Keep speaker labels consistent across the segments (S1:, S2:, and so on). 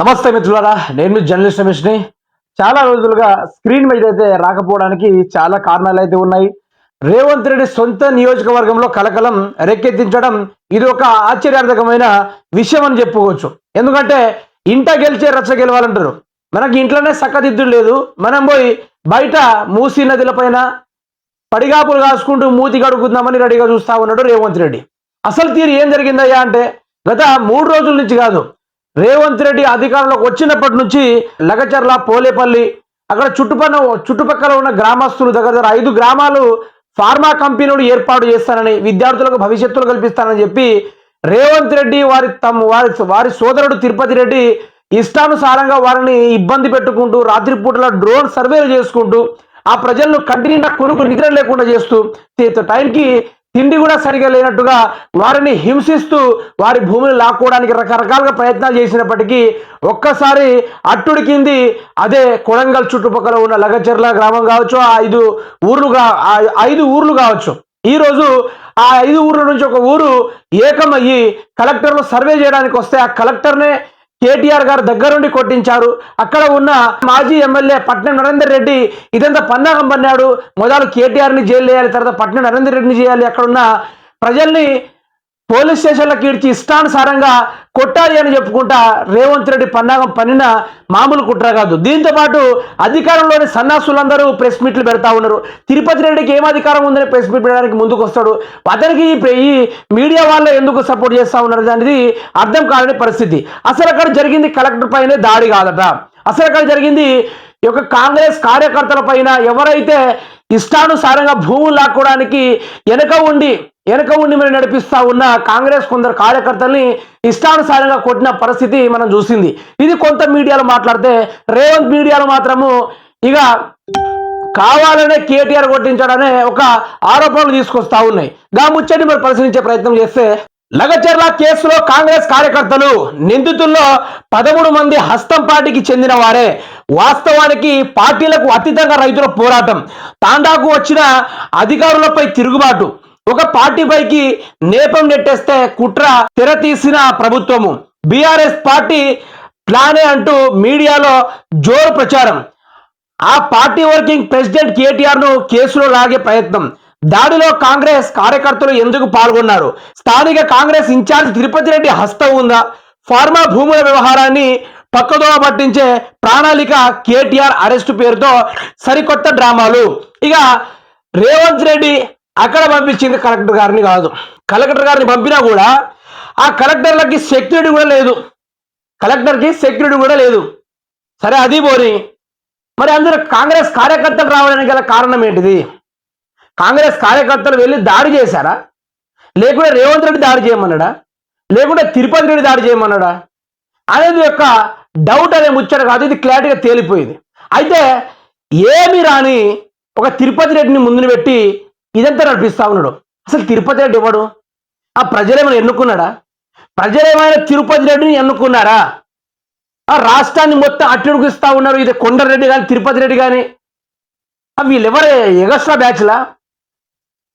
S1: నమస్తే మిత్రులారా నేను జర్నలిస్ట్ రమేష్ని. చాలా రోజులుగా స్క్రీన్ మీద అయితే రాకపోవడానికి చాలా కారణాలు అయితే ఉన్నాయి. రేవంత్ రెడ్డి సొంత నియోజకవర్గంలో కలకలం రెక్కెత్తించడం ఇది ఒక ఆశ్చర్యార్థకమైన విషయం అని చెప్పుకోవచ్చు. ఎందుకంటే ఇంట గెలిచే రచ్చ గెలవాలంటారు. మనకి ఇంట్లోనే సక్కదిద్దులు లేదు. మనం పోయి బయట మూసీ నదుల పైన పడిగాపులు కాసుకుంటూ మూతి కడుకుందామని రెడీగా చూస్తా ఉన్నాడు రేవంత్ రెడ్డి. అసలు తీరు ఏం జరిగిందయ్యా అంటే గత మూడు రోజుల నుంచి కాదు రేవంత్ రెడ్డి అధికారంలోకి వచ్చినప్పటి నుంచి లగచర్ల పోలేపల్లి అక్కడ చుట్టుపక్కల చుట్టుపక్కల ఉన్న గ్రామస్తులు దగ్గర దగ్గర ఐదు గ్రామాలు ఫార్మా కంపెనీలు ఏర్పాటు చేస్తానని విద్యార్థులకు భవిష్యత్తులు కల్పిస్తానని చెప్పి రేవంత్ రెడ్డి వారి తమ వారి వారి సోదరుడు తిరుపతి రెడ్డి ఇష్టానుసారంగా వారిని ఇబ్బంది పెట్టుకుంటూ రాత్రిపూటల డ్రోన్ సర్వేలు చేసుకుంటూ ఆ ప్రజలను కంటిన్యూగా నిండా కొనుక్కు నిద్ర లేకుండా చేస్తూ టైంకి తిండి కూడా సరిగా లేనట్టుగా వారిని హింసిస్తూ వారి భూమిని లాక్కోవడానికి రకరకాలుగా ప్రయత్నాలు చేసినప్పటికీ ఒక్కసారి అట్టుడి కింది అదే కొడంగల్ చుట్టుపక్కల ఉన్న లగచెర్ల గ్రామం కావచ్చు ఆ ఐదు ఊర్లు ఐదు ఊర్లు కావచ్చు. ఈరోజు ఆ ఐదు ఊర్ల నుంచి ఒక ఊరు ఏకమయ్యి కలెక్టర్లు సర్వే చేయడానికి వస్తే ఆ కలెక్టర్నే కేటీఆర్ గారు దగ్గరుండి కొట్టించారు. అక్కడ ఉన్న మాజీ ఎమ్మెల్యే పట్నం నరేందర్ రెడ్డి ఇదంతా పన్నాగం పన్నాడు. మొదలు కేటీఆర్ని జైలు వేయాలి తర్వాత పట్నం నరేందర్ రెడ్డిని చేయాలి. అక్కడ ఉన్న ప్రజల్ని పోలీస్ స్టేషన్లకు ఇడ్చి ఇష్టానుసారంగా కొట్టాలి అని చెప్పుకుంటా రేవంత్ రెడ్డి పన్నాగం పనిన మామూలు కుట్ర కాదు. దీంతో పాటు అధికారంలోని సన్నాసులందరూ ప్రెస్ మీట్లు పెడతా ఉన్నారు. తిరుపతి రెడ్డికి ఏం అధికారం ఉందని ప్రెస్ మీట్ పెట్టడానికి ముందుకు వస్తాడు అతనికి ఈ మీడియా వాళ్ళు ఎందుకు సపోర్ట్ చేస్తూ ఉన్నారు అనేది అర్థం కాని పరిస్థితి. అసలు అక్కడ జరిగింది కలెక్టర్ పైనే దాడి కాదట. అసలు అక్కడ జరిగింది ఈ యొక్క కాంగ్రెస్ కార్యకర్తల పైన ఎవరైతే ఇష్టానుసారంగా భూములు లాక్కోవడానికి వెనక ఉండి వెనక ఉండి మరి నడిపిస్తా ఉన్న కాంగ్రెస్ కొందరు కార్యకర్తల్ని ఇష్టానుసారంగా కొట్టిన పరిస్థితి మనం చూసింది. ఇది కొంత మీడియాలో మాట్లాడితే రేవంత్ మీడియాలో మాత్రము ఇక కావాలనే కేటీఆర్ కొట్టించాడనే ఒక ఆరోపణలు తీసుకొస్తా ఉన్నాయి. గా ముచ్చటి మరి పరిశీలించే ప్రయత్నం చేస్తే లగచర్ల కేసులో కాంగ్రెస్ కార్యకర్తలు నిందితుల్లో పదమూడు మంది హస్తం పార్టీకి చెందిన వారే. వాస్తవానికి పార్టీలకు అతీతంగా రైతుల పోరాటం. తాండాకు వచ్చిన అధికారులపై తిరుగుబాటు. ఒక పార్టీపైకి నేపం నెట్టేస్తే కుట్ర తెరతీసిన ప్రభుత్వము. బీఆర్ఎస్ పార్టీ ప్లానే అంటూ మీడియాలో జోరు ప్రచారం. ఆ పార్టీ వర్కింగ్ ప్రెసిడెంట్ కేటీఆర్ను కేసులో లాగే ప్రయత్నం. దాడిలో కాంగ్రెస్ కార్యకర్తలు ఎందుకు పాల్గొన్నారు? స్థానిక కాంగ్రెస్ ఇన్ఛార్జ్ తిరుపతి రెడ్డి హస్తం ఉందా? ఫార్మా భూముల వ్యవహారాన్ని పక్కదోవ పట్టించే ప్రణాళిక కేటీఆర్ అరెస్టు పేరుతో సరికొత్త డ్రామాలు. ఇక రేవంత్ రెడ్డి అక్కడ పంపించింది కలెక్టర్ గారిని కాదు. కలెక్టర్ గారిని పంపినా కూడా ఆ కలెక్టర్లకి సెక్యూరిటీ కూడా లేదు. కలెక్టర్కి సెక్యూరిటీ కూడా లేదు. సరే అది పోని. మరి అందరూ కాంగ్రెస్ కార్యకర్తలు రావడానికి గల కారణం ఏంటిది? కాంగ్రెస్ కార్యకర్తలు వెళ్ళి దాడి చేశారా? లేకుంటే రేవంత్ రెడ్డి దాడి చేయమన్నాడా? లేకుంటే తిరుపతి రెడ్డి దాడి చేయమన్నాడా? అనేది యొక్క డౌట్ అనే ముచ్చట కాదు. ఇది క్లారిటీగా తేలిపోయింది. అయితే ఏమి రాని ఒక తిరుపతి రెడ్డిని ముందుని పెట్టి ఇదంతా నడిపిస్తా ఉన్నాడు. అసలు తిరుపతి రెడ్డి ఇవ్వడు ఆ ప్రజలేమైనా ఎన్నుకున్నాడా? ప్రజలేమైనా తిరుపతి రెడ్డిని ఎన్నుకున్నారా? ఆ రాష్ట్రాన్ని మొత్తం అట్టుడికిస్తా ఉన్నారు ఇది కొండరెడ్డి కానీ తిరుపతి రెడ్డి కానీ వీళ్ళెవరు? ఎగస్ట్రా బ్యాచ్లా?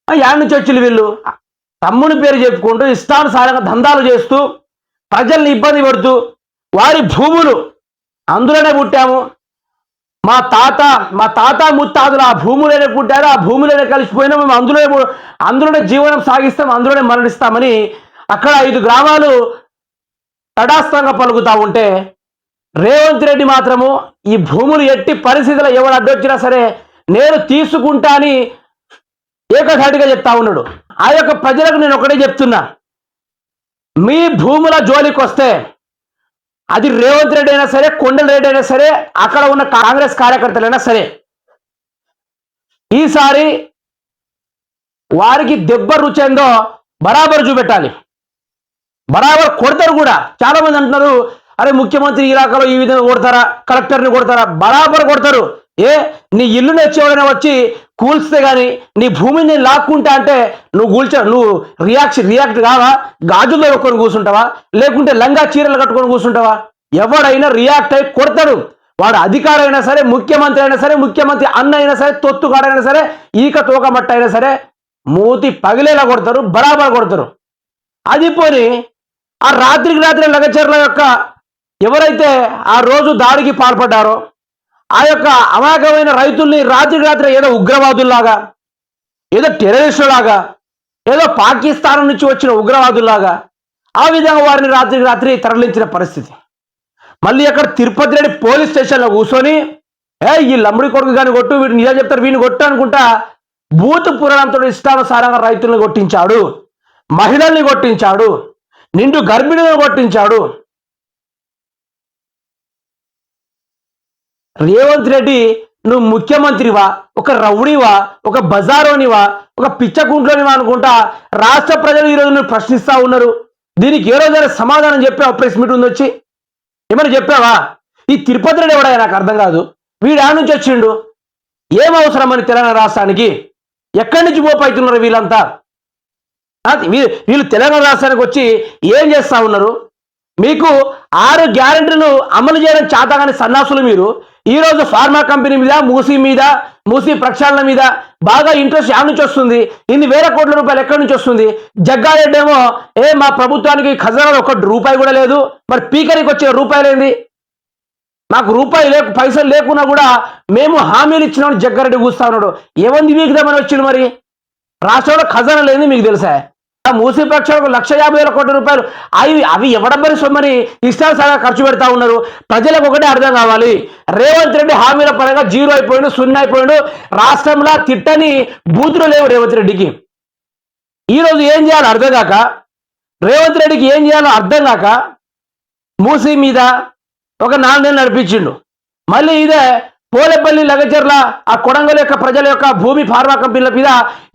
S1: యాడ్ నుంచి వచ్చి వీళ్ళు? తమ్ముని పేరు చెప్పుకుంటూ ఇష్టానుసారంగా దందాలు చేస్తూ ప్రజల్ని ఇబ్బంది పెడుతూ వారి భూములు అందులోనే పుట్టాము. మా తాత మా తాత ముత్తాతలు ఆ భూములోనే పుట్టారు ఆ భూములోనే కలిసిపోయినా మేము అందులోనే అందులోనే జీవనం సాగిస్తాం అందులోనే మరణిస్తామని అక్కడ ఐదు గ్రామాలు తడాస్తంగా పలుకుతా ఉంటే రేవంత్ రెడ్డి మాత్రము ఈ భూములు ఎట్టి పరిస్థితుల్లో ఎవరు అడ్డొచ్చినా సరే నేను తీసుకుంటా అని ఏకధాటిగా చెప్తా ఉన్నాడు. ఆ యొక్క ప్రజలకు నేను ఒకటే చెప్తున్నా. మీ భూముల జోలికి వస్తే అది రేవంత్ రెడ్డి అయినా సరే కొండల రెడ్డి అయినా సరే అక్కడ ఉన్న కాంగ్రెస్ కార్యకర్తలైనా సరే. ఈసారి వారికి దెబ్బ రుచేందో బరాబర్ చూపెట్టాలి. బరాబర్ కొడతారు కూడా. చాలా మంది అంటున్నారు అరే ముఖ్యమంత్రి ఈ ఇలాకాలో ఈ విధంగా కొడతారా? కలెక్టర్ని కొడతారా? బరాబర్ కొడతారు. ఏ నీ ఇల్లు నచ్చేవాడైనా వచ్చి కూల్స్తే కానీ నీ భూమిని నేను లాక్కుంటా అంటే నువ్వు కూల్చా నువ్వు రియాక్షన్ రియాక్ట్ కావా? గాజుల్లో ఒక్కొని కూర్చుంటావా? లేకుంటే లంగా చీరలు కట్టుకొని కూర్చుంటావా? ఎవడైనా రియాక్ట్ అయి కొడతాడు. వాడు అధికారి అయినా సరే ముఖ్యమంత్రి అయినా సరే ముఖ్యమంత్రి అన్న అయినా సరే తొత్తుగాడైనా సరే ఈక తోక మట్ట అయినా సరే మూతి పగిలేలా కొడతారు బరాబర్ కొడతారు. అది పోని ఆ రాత్రికి రాత్రి లగచర్ల యొక్క ఎవరైతే ఆ రోజు దాడికి పాల్పడ్డారో ఆ యొక్క అమాయకమైన రైతుల్ని రాత్రి రాత్రి ఏదో ఉగ్రవాదుల్లాగా ఏదో టెర్రరిస్టులాగా ఏదో పాకిస్తాన్ నుంచి వచ్చిన ఉగ్రవాదుల్లాగా ఆ విధంగా వారిని రాత్రికి రాత్రి తరలించిన పరిస్థితి. మళ్ళీ అక్కడ తిరుపతి రెడ్డి పోలీస్ స్టేషన్లో కూర్చొని ఏ ఈ లమ్ముడి కొడుకు కానీ కొట్టు వీడు నిజం చెప్తారు వీడిని కొట్టు అనుకుంటా బూతు పురాణంతో ఇష్టానుసారంగా రైతుల్ని కొట్టించాడు మహిళల్ని కొట్టించాడు నిండు గర్భిణులను కొట్టించాడు రేవంత్ రెడ్డి నువ్వు ముఖ్యమంత్రివా? ఒక రౌడీవా? ఒక బజారోనివా? ఒక పిచ్చకుంట్లోనివా? అనుకుంటా రాష్ట్ర ప్రజలు ఈరోజు నువ్వు ప్రశ్నిస్తా ఉన్నారు. దీనికి ఏ రోజైనా సమాధానం చెప్పావా? ప్రెస్ మీట్ ఉంది వచ్చి. ఏమైనా చెప్పావా? ఈ తిరుపతి రెడ్డి ఎవడా నాకు అర్థం కాదు. వీడు ఆ నుంచి వచ్చిండు? ఏం అవసరం అని తెలంగాణ రాష్ట్రానికి? ఎక్కడి నుంచి పోపైతున్నారు వీళ్ళంతా? వీళ్ళు తెలంగాణ రాష్ట్రానికి వచ్చి ఏం చేస్తా ఉన్నారు? మీకు ఆరు గ్యారంటీలు అమలు చేయడం చేతగాని సన్నాసులు మీరు. ఈ రోజు ఫార్మా కంపెనీ మీద మూసీ మీద మూసీ ప్రక్షాళన మీద బాగా ఇంట్రెస్ట్ యాడ్ నుంచి వస్తుంది? ఇన్ని వేల కోట్ల రూపాయలు ఎక్కడి నుంచి వస్తుంది? జగ్గారెడ్డి ఏమో ఏ మా ప్రభుత్వానికి ఖజానాలో ఒక్కటి రూపాయి కూడా లేదు. మరి పీకరికి వచ్చే రూపాయలేంది? మాకు నాకు రూపాయి లేకు పైసలు లేకున్నా కూడా మేము హామీలు ఇచ్చినామని జగ్గారెడ్డి కూస్తా ఉన్నాడు. ఏమంది వీకుదామని వచ్చింది మరి? రాష్ట్రంలో ఖజానా లేని మీకు తెలుసా? మూసీ పక్షాలకు లక్ష యాభై వేల కోట్ల రూపాయలు. అవి అవి ఎవడబ్బరి సొమ్మని ఇష్టానుసారంగా ఖర్చు పెడతా ఉన్నారు. ప్రజలకు ఒకటే అర్థం కావాలి. రేవంత్ రెడ్డి హామీల పరంగా జీరో అయిపోయిండు సున్నా అయిపోయిండు. రాష్ట్రంలో తిట్టని బూతులు లేవు రేవంత్ రెడ్డికి. ఈరోజు ఏం చేయాలో అర్థం కాక రేవంత్ రెడ్డికి ఏం చేయాలో అర్థం కాక మూసీ మీద ఒక నాలుగు నెలలు నడిపించిండు. మళ్ళీ ఇదే పోలేపల్లి లగచర్ల ఆ కొడంగల్ యొక్క ప్రజల యొక్క భూమి ఫార్మా కంపెనీల మీద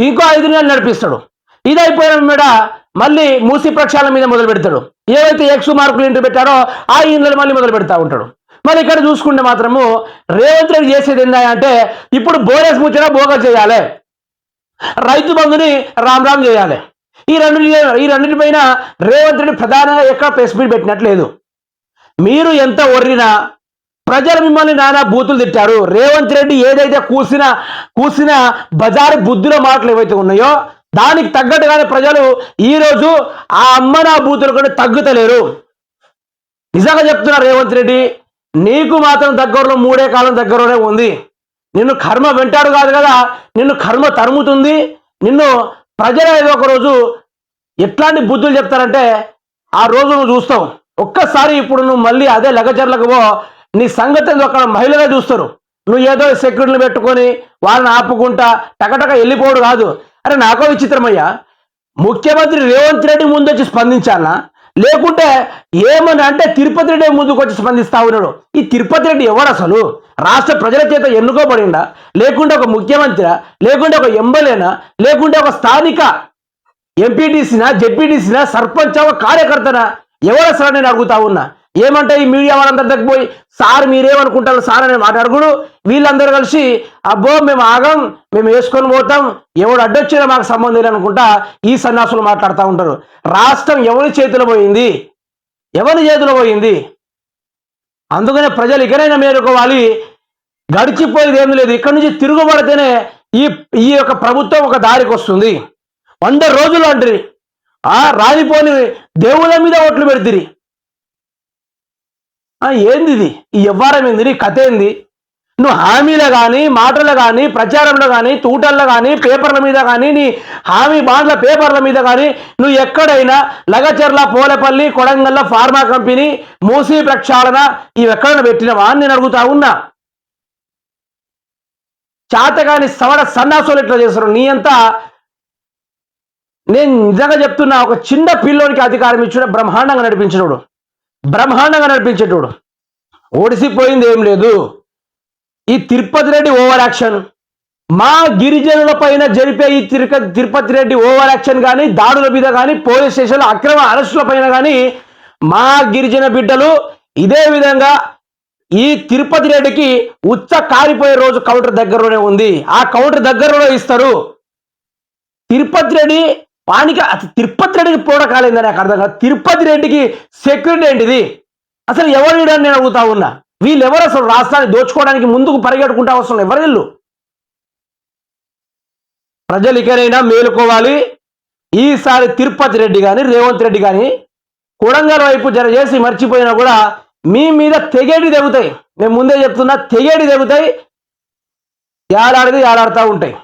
S1: ఇంకో ఐదు నెలలు నడిపిస్తాడు. ఇది అయిపోయిన మీద మళ్ళీ మూసి ప్రక్షాళన మీద మొదలు పెడతాడు. ఏవైతే ఎక్స్ మార్కులు ఇంటి పెట్టారో ఆ ఇండ్లను మళ్ళీ మొదలు పెడతా ఉంటాడు. మరి ఇక్కడ చూసుకుంటే మాత్రము రేవంత్ రెడ్డి చేసేది ఏంటంటే ఇప్పుడు బోనస్ ముచ్చట బోగా చేయాలి. రైతు బంధుని రామ్ రామ్ చేయాలి. ఈ రెండు ఈ రెండింటిపైన రేవంత్ రెడ్డి ప్రధానంగా ఎక్కడ ప్రెస్ మీట్ పెట్టినట్లేదు మీరు ఎంత ఒర్రినా ప్రజలు మిమ్మల్ని నానా బూతులు తిట్టారు. రేవంత్ రెడ్డి ఏదైతే కూసిన కూసిన బజారు బుద్ధిలో మాటలు ఏవైతే ఉన్నాయో దానికి తగ్గట్టుగానే ప్రజలు ఈరోజు ఆ అమ్మ నా బూతులు కూడా తగ్గుతలేరు. నిజంగా చెప్తున్నారు రేవంత్ రెడ్డి నీకు మాత్రం దగ్గరలో మూడే కాలం దగ్గరలోనే ఉంది. నిన్ను కర్మ వెంటాడు కాదు కదా నిన్ను కర్మ తరుముతుంది. నిన్ను ప్రజలు ఏదో ఒక రోజు ఎట్లాంటి బుద్ధులు చెప్తారంటే ఆ రోజు నువ్వు చూస్తావు. ఒక్కసారి ఇప్పుడు నువ్వు మళ్ళీ అదే లగచర్లకు పో నీ సంగతి ఒక అక్కడ మహిళగా చూస్తారు. నువ్వు ఏదో సెక్యూరిటీలు పెట్టుకొని వాళ్ళని ఆపుకుంటా టకటక వెళ్ళిపోడు కాదు. అరే నాకో విచిత్రమయ్యా. ముఖ్యమంత్రి రేవంత్ రెడ్డి ముందు వచ్చి స్పందించాలా? లేకుంటే ఏమని అంటే తిరుపతి రెడ్డి ముందుకు వచ్చి స్పందిస్తా ఉన్నాడు. ఈ తిరుపతి రెడ్డి ఎవరు అసలు? రాష్ట్ర ప్రజల చేత ఎన్నుకోబడిందా? లేకుంటే ఒక ముఖ్యమంత్రి లేకుంటే ఒక ఎమ్మెల్యేనా? లేకుంటే ఒక స్థానిక ఎంపీటీసీనా జెడ్పీటీసీనా సర్పంచ్ ఒక కార్యకర్తనా? ఎవరు అసలు నేను అడుగుతా ఉన్నా? ఏమంటే ఈ మీడియా వాళ్ళందరి దగ్గర పోయి సార్ మీరేమనుకుంటారు? సార్ అని మాట్లాడుకుడు వీళ్ళందరూ కలిసి అబ్బో మేము ఆగం మేము వేసుకొని పోతాం. ఎవడు అడ్డొచ్చినా మాకు సంబంధం లేదనుకుంటా ఈ సన్యాసులు మాట్లాడుతూ ఉంటారు. రాష్ట్రం ఎవరి చేతిలో పోయింది? ఎవరి చేతిలో పోయింది? అందుకనే ప్రజలు ఇకనైనా మేరుకోవాలి గడిచిపోయేది ఏం లేదు. ఇక్కడి నుంచి తిరుగుబడితేనే ఈ ఈ యొక్క ప్రభుత్వం ఒక దారికి వస్తుంది. వంద రోజులు అంటారు ఆ రాలిపోని దేవుళ్ళ మీద ఓట్లు పెడితిరి. ఏంది ఇది ఈ వ్యవహారం ఏంది నీ కథ ఏంది నువ్వు హామీలో కానీ మాటలు కానీ ప్రచారంలో కానీ తూటల్లో కానీ పేపర్ల మీద కానీ నీ హామీ బాండ్ల పేపర్ల మీద కానీ నువ్వు ఎక్కడైనా లగచర్ల పోలపల్లి కొడంగల్ల ఫార్మా కంపెనీ మూసీ ప్రక్షాళన ఇవి ఎక్కడైనా పెట్టినవా అని నేను అడుగుతా ఉన్నా. చాతగాని సవడ సన్నాసులు ఎట్లా చేస్తారు? నీ అంతా నేను నిజంగా చెప్తున్నా ఒక చిన్న పిల్లోనికి అధికారం ఇచ్చిన బ్రహ్మాండంగా నడిపించినోడు. బ్రహ్మాండంగా నడిపించేటోడు ఓడిసిపోయింది ఏం లేదు. ఈ తిరుపతి రెడ్డి ఓవర్ యాక్షన్. మా గిరిజనుల పైన జరిపే ఈ తిరుక తిరుపతి రెడ్డి ఓవర్ యాక్షన్ కానీ దాడుల మీద కానీ పోలీస్ స్టేషన్లో అక్రమ అరెస్టుల పైన కానీ మా గిరిజన బిడ్డలు ఇదే విధంగా ఈ తిరుపతి రెడ్డికి ఉచ్చ కారిపోయే రోజు కౌంటర్ దగ్గరలోనే ఉంది. ఆ కౌంటర్ దగ్గరలో ఇస్తారు. తిరుపతి రెడ్డి పానికి అసలు తిరుపతి రెడ్డికి పోవడం నాకు అర్థం కాదు. తిరుపతి రెడ్డికి సెక్యూరిటీ ఏంటిది? అసలు ఎవరు వీడని నేను అడుగుతా ఉన్నా? వీళ్ళు ఎవరు అసలు రాష్ట్రాన్ని దోచుకోవడానికి ముందుకు పరిగెట్టుకుంటా వస్తున్నారు? ఎవరు వీళ్ళు? ప్రజలు ఇకనైనా మేలుకోవాలి. ఈసారి తిరుపతి రెడ్డి కానీ రేవంత్ రెడ్డి కానీ కొడంగల్ వైపు జర చేసి మర్చిపోయినా కూడా మీ మీద తెగేటి తెగుతాయి. నేను ముందే చెప్తున్నా తెగేటి తెగుతాయి. ఏడాడిది ఏడాడుతూ ఉంటాయి.